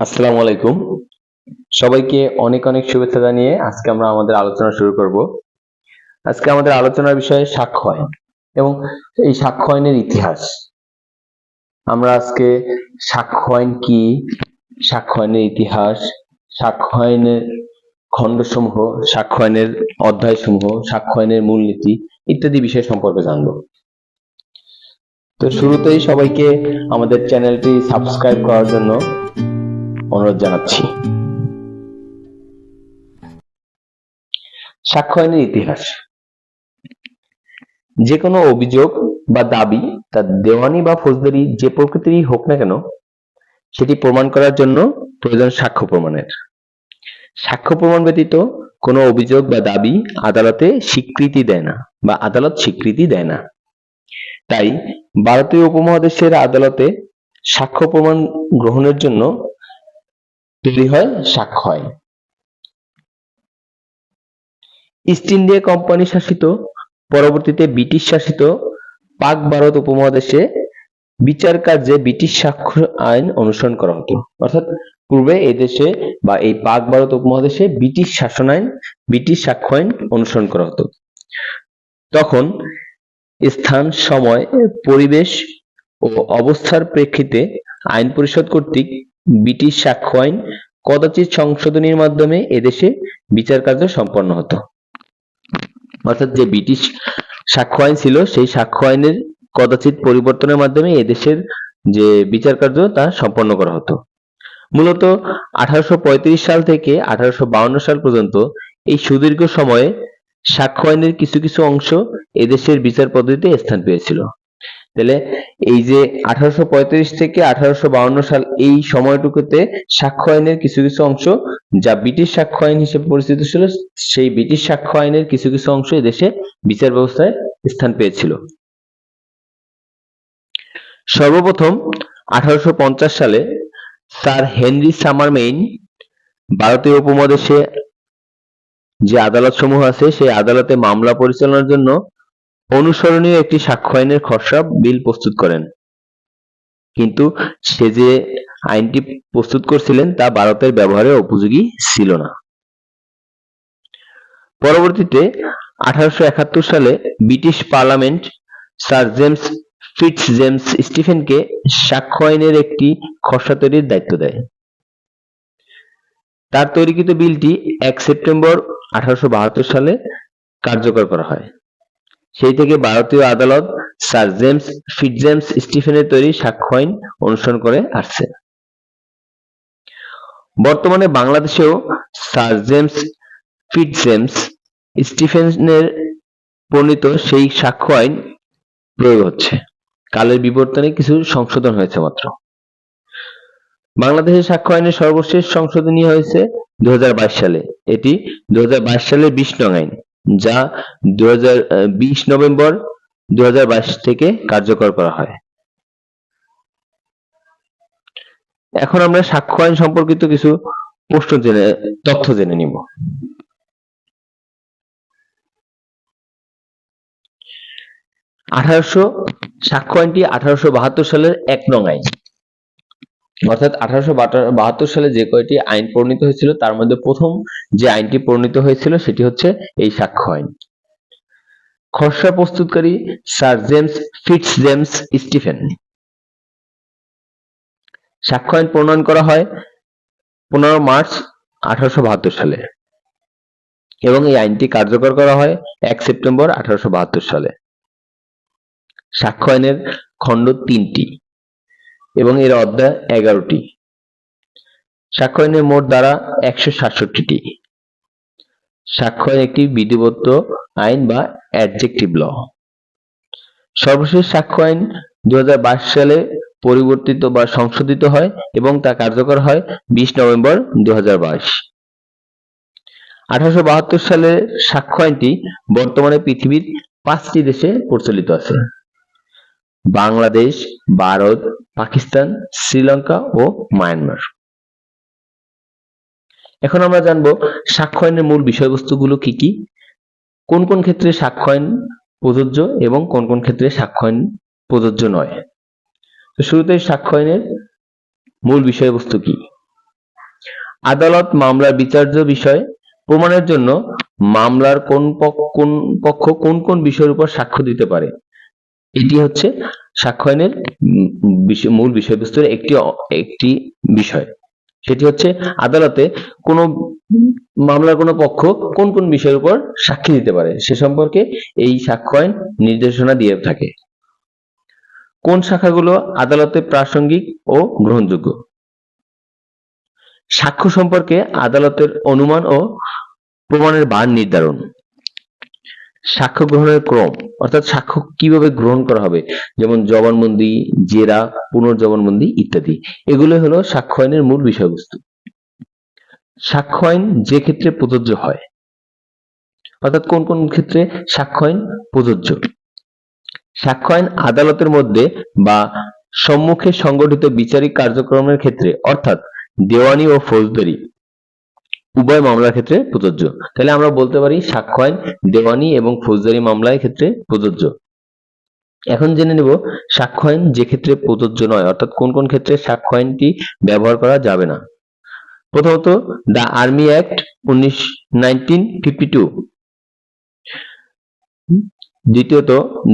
আসসালামু আলাইকুম। সবাইকে অনেক অনেক শুভেচ্ছা জানিয়ে আজকে আমরা আমাদের আলোচনা শুরু করব। আজকে আমাদের আলোচনার বিষয় সাক্ষ্য এবং এই সাক্ষ্য ইতিহাস। আমরা আজকে সাক্ষ্য আইন কি সাক্ষ্য ইতিহাস সাক্ষ্য আইনের খণ্ডসমূহ সাক্ষ্য আইনের অধ্যায়সমূহ সাক্ষ্য আইনের মূলনীতি ইত্যাদি বিষয় সম্পর্কে জানব। তো শুরুতেই সবাইকে আমাদের চ্যানেলটি সাবস্ক্রাইব করার জন্য অনুরোধ জানাচ্ছি। সাক্ষ্য আইনের ইতিহাস। যে কোনো অভিযোগ বা দাবি তার দেওয়ানি বা ফৌজদারি যে প্রকৃতিরই হোক না কেন, সেটি প্রমাণ করার জন্য প্রয়োজন সাক্ষ্য প্রমাণের। সাক্ষ্য প্রমাণ ব্যতীত কোনো অভিযোগ বা দাবি আদালতে স্বীকৃতি দেয় না বা আদালত স্বীকৃতি দেয় না। তাই ভারতীয় উপমহাদেশের আদালতে সাক্ষ্য প্রমাণ গ্রহণের জন্য তৈরি হয় সাক্ষ্য ইস্ট ইন্ডিয়া কোম্পানি শাসিত, পরবর্তীতে ব্রিটিশ শাসিত পাক ভারত উপমহাদেশে বিচার কার্যে ব্রিটিশ সাক্ষ্য আইন অনুসরণ করা হতো। অর্থাৎ পূর্বে এই দেশে বা এই পাক ভারত উপমহাদেশে ব্রিটিশ শাসন আইন ব্রিটিশ সাক্ষ্য আইন অনুসরণ করা হতো। তখন স্থান, সময়, পরিবেশ ও অবস্থার প্রেক্ষিতে আইন পরিষদ কর্তৃক ব্রিটিশ সাক্ষ্য আইন কদাচিৎ সংশোধনীর মাধ্যমে এদেশে বিচার কার্য সম্পন্ন হতো। অর্থাৎ যে ব্রিটিশ সাক্ষ্য আইন ছিল, সেই সাক্ষ্য আইনের কদাচিৎ পরিবর্তনের মাধ্যমে এদেশের যে বিচার কার্য, তা সম্পন্ন করা হতো। মূলত আঠারোশো পঁয়ত্রিশ সাল থেকে আঠারোশো সাল পর্যন্ত এই সুদীর্ঘ সময়ে সাক্ষ্য আইনের কিছু কিছু অংশ এদেশের বিচার পদ্ধতিতে স্থান পেয়েছিল। তাহলে এই যে আঠারোশো পঁয়ত্রিশ থেকে আঠারোশো সাল এই সময়টুকুতে সাক্ষ্য আইনের কিছু কিছু অংশ যা ব্রিটিশ সাক্ষ্য আইন হিসেবে পরিচিত ছিল, সেই ব্রিটিশ সাক্ষ্য আইনের কিছু কিছু অংশ এদেশে বিচার ব্যবস্থায় স্থান পেয়েছিল। সর্বপ্রথম আঠারোশো পঞ্চাশ সালে স্যার হেনরি সামারমেইন ভারতীয় উপমহাদেশে যে আদালত সমূহ আছে, সেই আদালতে মামলা পরিচালনার জন্য অনুসরণীয় একটি সাক্ষ্য আইনের খসড়া বিল প্রস্তুত করেন। কিন্তু সে যে আইনটি প্রস্তুত করছিলেন তা ভারতের ব্যবহারের উপযোগী ছিল না। পরবর্তীতে আঠারোশো একাত্তর সালে British parliament sir James Fitz James স্টিফেনকে সাক্ষ্য আইনের একটি খসড়া তৈরির দায়িত্ব দেয়। তার তৈরিকৃত বিলটি এক সেপ্টেম্বর আঠারোশো বাহাত্তর সালে কার্যকর করা হয়। সেই থেকে ভারতীয় আদালত স্যার জেমস ফিটজেমস স্টিফেনের তৈরি সাক্ষ্য আইন অনুসরণ করে আসছে। বর্তমানে বাংলাদেশেও স্যার জেমস ফিটজেমস স্টিফেনের প্রণীত সেই সাক্ষ্য আইন প্রয়োগ হচ্ছে। কালের বিবর্তনে কিছু সংশোধন হয়েছে মাত্র। বাংলাদেশের সাক্ষ্য আইনের সর্বশেষ সংশোধনী হয়েছে দু হাজার বাইশ সালে। এটি দু সালের বিশ নং আইন। যা দু হাজার বিশ নভেম্বর দু হাজার বাইশ থেকে কার্যকর করা হয়। এখন আমরা সাক্ষ্য আইন সম্পর্কিত কিছু প্রশ্ন জেনে, তথ্য জেনে নিব। আঠারোশো, সাক্ষ্য আইনটি আঠারোশো বাহাত্তর সালের এক নং আইন। অর্থাৎ আঠারোশো বাহাত্তর সালে যে কয়টি আইন প্রণীত হয়েছিল, তার মধ্যে প্রথম যে আইনটি প্রণীত হয়েছিল, সেটি হচ্ছে এই সাক্ষ্য আইন। খসড়া প্রস্তুতকারী sir James Fitz James Stephen. সাক্ষ্য আইন প্রণয়ন করা হয় পনেরো মার্চ আঠারোশো বাহাত্তর সালে এবং এই আইনটি কার্যকর করা হয় এক সেপ্টেম্বর আঠারোশো বাহাত্তর সালে। সাক্ষ্য আইনের খণ্ড তিনটি। এবং এর অধ্যায় এগারোটি। সাক্ষ্য আইনের মোট দ্বারা একশো সাতষট্টিটি। সাক্ষ্য আইন একটি বিধিবদ্ধ আইন বা অ্যাডজেক্টিভ ল সর্বশেষ সাক্ষ্য আইন দু সালে পরিবর্তিত বা সংশোধিত হয় এবং তা কার্যকর হয় বিশ নভেম্বর দু বাহাত্তর সালের সাক্ষ্য আইনটি বর্তমানে পৃথিবীর পাঁচটি দেশে প্রচলিত আছে। বাংলাদেশ, ভারত পাকিস্তান, শ্রীলঙ্কা ও মায়ানমার। এখন আমরা জানব সাক্ষ্য আইনের মূল বিষয়বস্তুগুলো কি কি? কোন কোন ক্ষেত্রে সাক্ষ্য আইন প্রযোজ্য এবং কোন কোন ক্ষেত্রে সাক্ষ্য আইন প্রযোজ্য নয়? তো শুরুতে সাক্ষ্য আইনের মূল বিষয়বস্তু কি? আদালত মামলার বিচার্য বিষয়, প্রমাণের জন্য মামলার কোন কোন পক্ষ কোন কোন বিষয়ের উপর সাক্ষ্য দিতে পারে? এটি হচ্ছে সাক্ষ্য আইনের মূল বিষয়বস্তুর একটি একটি বিষয়। সেটি হচ্ছে আদালতে কোন মামলার কোন পক্ষ কোন কোন বিষয়ের উপর সাক্ষী দিতে পারে, সে সম্পর্কে এই সাক্ষ্য আইন নির্দেশনা দিয়ে থাকে। কোন শাখাগুলো আদালতে প্রাসঙ্গিক ও গ্রহণযোগ্য? সাক্ষ্য সম্পর্কে আদালতের অনুমান ও প্রমাণের বার নির্ধারণ। সাক্ষ্য গ্রহণের ক্রম, অর্থাৎ সাক্ষ্য কীভাবে গ্রহণ করা হবে? যেমন জবানবন্দি, জেরা, পুনর্জবানবন্দি ইত্যাদি। এগুলো হলো সাক্ষ্য আইনের মূল বিষয়বস্তু। সাক্ষ্য আইন যে ক্ষেত্রে প্রযোজ্য হয়, অর্থাৎ কোন কোন ক্ষেত্রে সাক্ষ্য আইন প্রযোজ্য? সাক্ষ্য আইন আদালতের মধ্যে বা সম্মুখে সংগঠিত বিচারিক কার্যক্রমের ক্ষেত্রে, অর্থাৎ দেওয়ানি ও ফৌজদারি উভয় মামলার ক্ষেত্রে প্রযোজ্য। তাহলে আমরা বলতে পারি সাক্ষ্য আইন দেওয়ানি এবং ফৌজদারি মামলার ক্ষেত্রে প্রযোজ্য। এখন জেনে নেব সাক্ষ্য আইন যে ক্ষেত্রে প্রযোজ্য নয়, অর্থাৎ কোন কোন ক্ষেত্রে সাক্ষ্য আইনটি ব্যবহার করা যাবে না। প্রথমত, দ্য আর্মি অ্যাক্ট উনিশ দ্বিতীয়ত,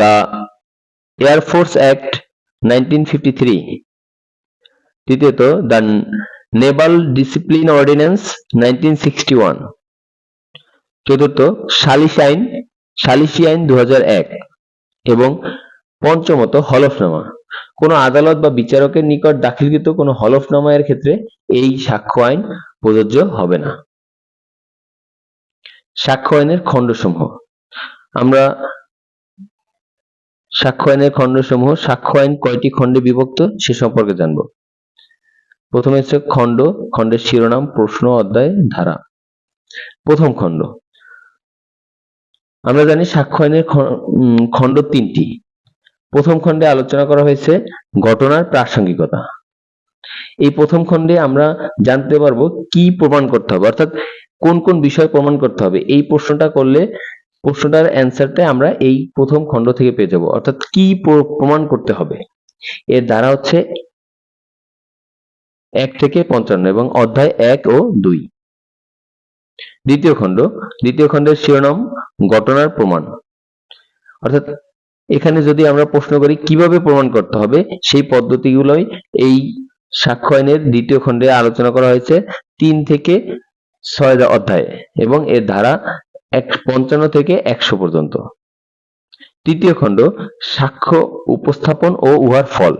দ্য এয়ারফোর্স অ্যাক্ট নাইনটিন তৃতীয়ত, the naval discipline ordinance nineteen sixty one. চতুর্থ, সালিস আইন, সালিসি আইন দু এবং পঞ্চমত হলফনামা। কোনো আদালত বা বিচারকের নিকট দাখিলকৃত কোনো হলফনামা এর ক্ষেত্রে এই সাক্ষ্য আইন প্রযোজ্য হবে না। সাক্ষ্য আইনের খণ্ডসমূহ। আমরা সাক্ষ্য আইনের খণ্ডসমূহ, সাক্ষ্য আইন কয়টি খণ্ডে বিভক্ত সে সম্পর্কে জানব। প্রথমে হচ্ছে খণ্ড, খণ্ডের শিরোনাম, প্রশ্ন, অধ্যায়, ধারা। প্রথম খণ্ড। আমরা জানি সাক্ষ্য আইনের খণ্ড তিনটি। প্রথম খণ্ডে আলোচনা করা হয়েছে ঘটনার প্রাসঙ্গিকতা। এই প্রথম খণ্ডে আমরা জানতে পারব কি প্রমাণ করতে হবে, অর্থাৎ কোন কোন বিষয় প্রমাণ করতে হবে। এই প্রশ্নটা করলে, প্রশ্নটার অ্যান্সারটা আমরা এই প্রথম খণ্ড থেকে পেয়ে যাব। অর্থাৎ কি প্রমাণ করতে হবে। এর দ্বারা হচ্ছে এক থেকে পঞ্চান্ন এবং অধ্যায় এক ও দুই। দ্বিতীয় খণ্ড। দ্বিতীয় খণ্ডের শিরোনাম, ঘটনার প্রমাণ। অর্থাৎ এখানে যদি আমরা প্রশ্ন করি, কীভাবে প্রমাণ করতে হবে? সেই পদ্ধতিগুলোই এই সাক্ষ্য আইনের দ্বিতীয় খণ্ডে আলোচনা করা হয়েছে, তিন থেকে ছয় অধ্যায়ে এবং এর ধারা এক পঞ্চান্ন থেকে একশো পর্যন্ত। তৃতীয় খণ্ড, সাক্ষ্য উপস্থাপন ও উহার ফল।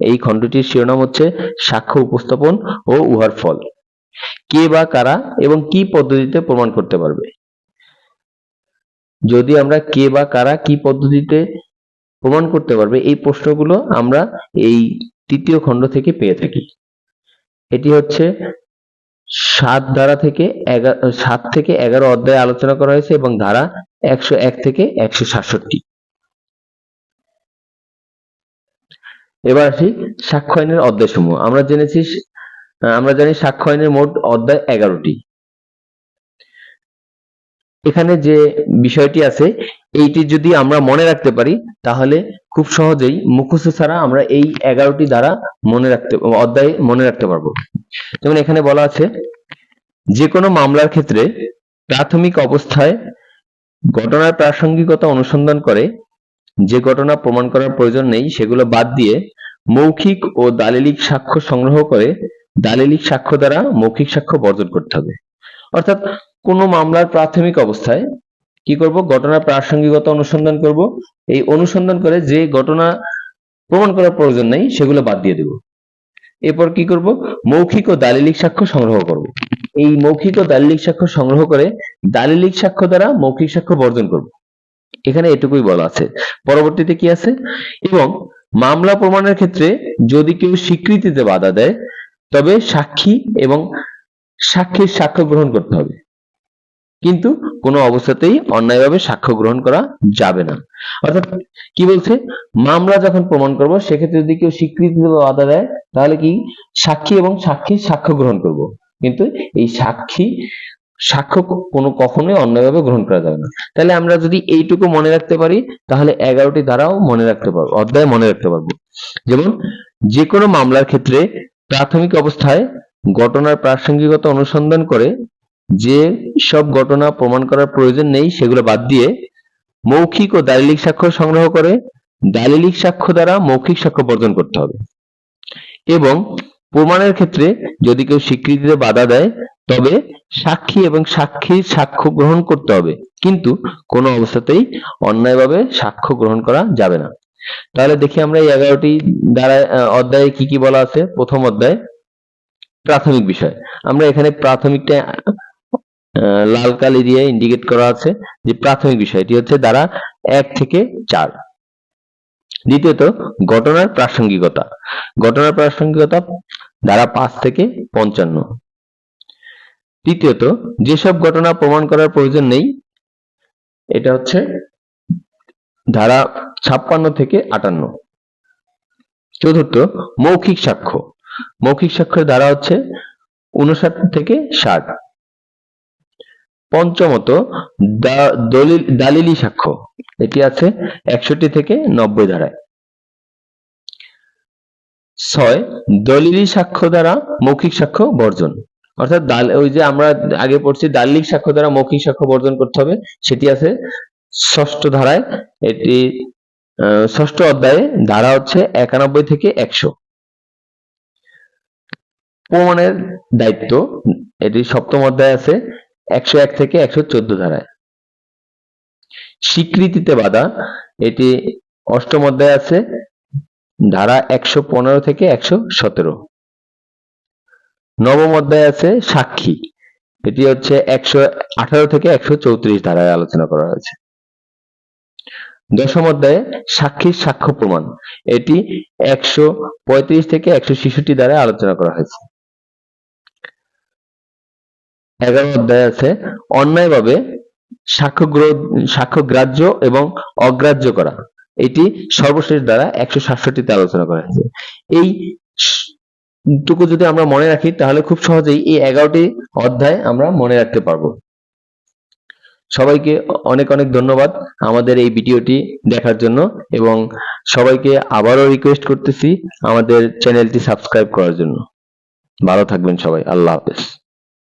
এই খণ্ডটির শিরোনাম হচ্ছে সাক্ষ্য উপস্থাপন ও উহার ফল। কে বা কারা এবং কি পদ্ধতিতে প্রমাণ করতে পারবে? যদি আমরা কে বা কারা কি পদ্ধতিতে প্রমাণ করতে পারবে, এই প্রশ্নগুলো আমরা এই তৃতীয় খণ্ড থেকে পেয়ে থাকি। এটি হচ্ছে সাত ধারা থেকে এগারো সাত থেকে এগারো অধ্যায়ে আলোচনা করা হয়েছে এবং ধারা একশো এক থেকে একশো সাতষট্টি। এবার আসি সাক্ষ্য আইনের অধ্যায়সমূহ। আমরা জেনেছি আমরা জানি সাক্ষ্য আইনের মোট অধ্যায় এগারোটি। এখানে যে বিষয়টি আছে, এইটি যদি আমরা মনে রাখতে পারি, তাহলে খুব সহজেই মুখস্থ ছাড়া আমরা এই এগারোটি দ্বারা মনে রাখতে, অধ্যায় মনে রাখতে পারব। যেমন এখানে বলা আছে, যে কোনো মামলার ক্ষেত্রে প্রাথমিক অবস্থায় ঘটনার প্রাসঙ্গিকতা অনুসন্ধান করে, যে ঘটনা প্রমাণ করার প্রয়োজন নেই, সেগুলো বাদ দিয়ে মৌখিক ও দালিলিক সাক্ষ্য সংগ্রহ করে দালিলিক সাক্ষ্য দ্বারা মৌখিক সাক্ষ্য বর্জন করতে হবে। অর্থাৎ কোনো মামলার প্রাথমিক অবস্থায় কি করব? ঘটনার প্রাসঙ্গিকতা অনুসন্ধান করব। এই অনুসন্ধান করে যে ঘটনা প্রমাণ করার প্রয়োজন নেই, সেগুলো বাদ দিয়ে দেব। এরপর কি করব? মৌখিক ও দালিলিক সাক্ষ্য সংগ্রহ করব। এই মৌখিক ও দালিলিক সাক্ষ্য সংগ্রহ করে দালিলিক সাক্ষ্য দ্বারা মৌখিক সাক্ষ্য বর্জন করব। এখানে এটুকুই বলা আছে। পরবর্তীতে কি আছে? এবং মামলা প্রমাণের ক্ষেত্রে যদি কেউ স্বীকৃতিতে বাধা দেয়, তবে সাক্ষী এবং সাক্ষীর সাক্ষ্য গ্রহণ করতে হবে। কিন্তু কোনো অবস্থাতেই অন্যায়ভাবে সাক্ষ্য গ্রহণ করা যাবে না। অর্থাৎ কি বলছে? মামলা যখন প্রমাণ করব, সেক্ষেত্রে যদি কেউ স্বীকৃতিতে বাধা দেয়, তাহলে কি? সাক্ষী এবং সাক্ষীর সাক্ষ্য গ্রহণ করব। কিন্তু এই সাক্ষী সাক্ষ্য কোনো কখনোই অন্যায়ভাবে গ্রহণ করা যাবে না। তাহলে আমরা যদি এইটুকু মনে রাখতে পারি, তাহলে এগারোটি ধারাও মনে রাখতে পারব, অধ্যায় মনে রাখতে পারব। যেমন যে কোনো মামলার ক্ষেত্রে প্রাথমিক অবস্থায় ঘটনার প্রাসঙ্গিকতা অনুসন্ধান করে যে সব ঘটনা প্রমাণ করার প্রয়োজন নেই, সেগুলো বাদ দিয়ে মৌখিক ও দালিলিক সাক্ষ্য সংগ্রহ করে, দালিলিক সাক্ষ্য দ্বারা মৌখিক সাক্ষ্য বর্জন করতে হবে। এবং প্রমাণের ক্ষেত্রে যদি কেউ স্বীকৃতিতে বাধা দেয়, তবে সাক্ষী এবং সাক্ষীর সাক্ষ্য গ্রহণ করতে হবে। কিন্তু কোনো অবস্থাতেই অন্যায়ভাবে সাক্ষ্য গ্রহণ করা যাবে না। তাহলে দেখি আমরা এই এগারোটি দ্বারা অধ্যায়ে কি কি বলা আছে? প্রথম অধ্যায়, প্রাথমিক বিষয়। আমরা এখানে প্রাথমিকটা লাল কালি দিয়ে ইন্ডিকেট করা আছে যে প্রাথমিক বিষয় এটি হচ্ছে দ্বারা এক থেকে চার। দ্বিতীয়ত, ঘটনার প্রাসঙ্গিকতা। ঘটনার প্রাসঙ্গিকতা ধারা পাঁচ থেকে পঞ্চান্ন। তৃতীয়ত, যেসব ঘটনা প্রমাণ করার প্রয়োজন নেই, এটা হচ্ছে ধারা ছাপ্পান্ন থেকে আটান্ন। চতুর্থ, মৌখিক সাক্ষ্য। মৌখিক সাক্ষ্যের ধারা হচ্ছে উনষাট থেকে ষাট। পঞ্চমত দলিল সাক্ষ্য। এটি আছে একষট্টি থেকে নব্বই ধারায়। ছয়, দলিলি সাক্ষ্য দ্বারা মৌখিক সাক্ষ্য বর্জন। অর্থাৎ দাল, ওই যে আমরা আগে পড়ছি, দালিলিক সাক্ষ্য দ্বারা মৌখিক সাক্ষ্য বর্জন করতে হবে। সেটি আছে ষষ্ঠ ধারায়। এটি ষষ্ঠ অধ্যায়ে ধারা হচ্ছে একানব্বই থেকে একশো। প্রমাণের দায়িত্ব, এটি সপ্তম অধ্যায় আছে। একশো এক থেকে একশো চোদ্দ ধারায়। স্বীকৃতিতে বাধা, এটি অষ্টম অধ্যায় আছে, ধারা একশো পনেরো থেকে একশো সতেরো। নবম অধ্যায় আছে সাক্ষী, এটি হচ্ছে একশো আঠারো থেকে একশো চৌত্রিশ ধারায় আলোচনা করা হয়েছে। দশম অধ্যায়ে সাক্ষীর সাক্ষ্য প্রমাণ, এটি একশো পঁয়ত্রিশ থেকে একশো ছেষট্টি দ্বারা আলোচনা করা হয়েছে। এগারো অধ্যায় আছে, অন্যায়ভাবে সাক্ষ্য গ্রাহ্য এবং অগ্রাহ্য করা। এটি সর্বশেষ দ্বারা একশো সাতষট্টিতে আলোচনা করা হয়েছে। এই টুকু যদি আমরা মনে রাখি, তাহলে খুব সহজেই এই এগারোটি অধ্যায় আমরা মনে রাখতে পারব। সবাইকে অনেক অনেক ধন্যবাদ আমাদের এই ভিডিওটি দেখার জন্য এবং সবাইকে আবারও রিকোয়েস্ট করতেছি আমাদের চ্যানেলটি সাবস্ক্রাইব করার জন্য। ভালো থাকবেন সবাই। আল্লাহ হাফেজ।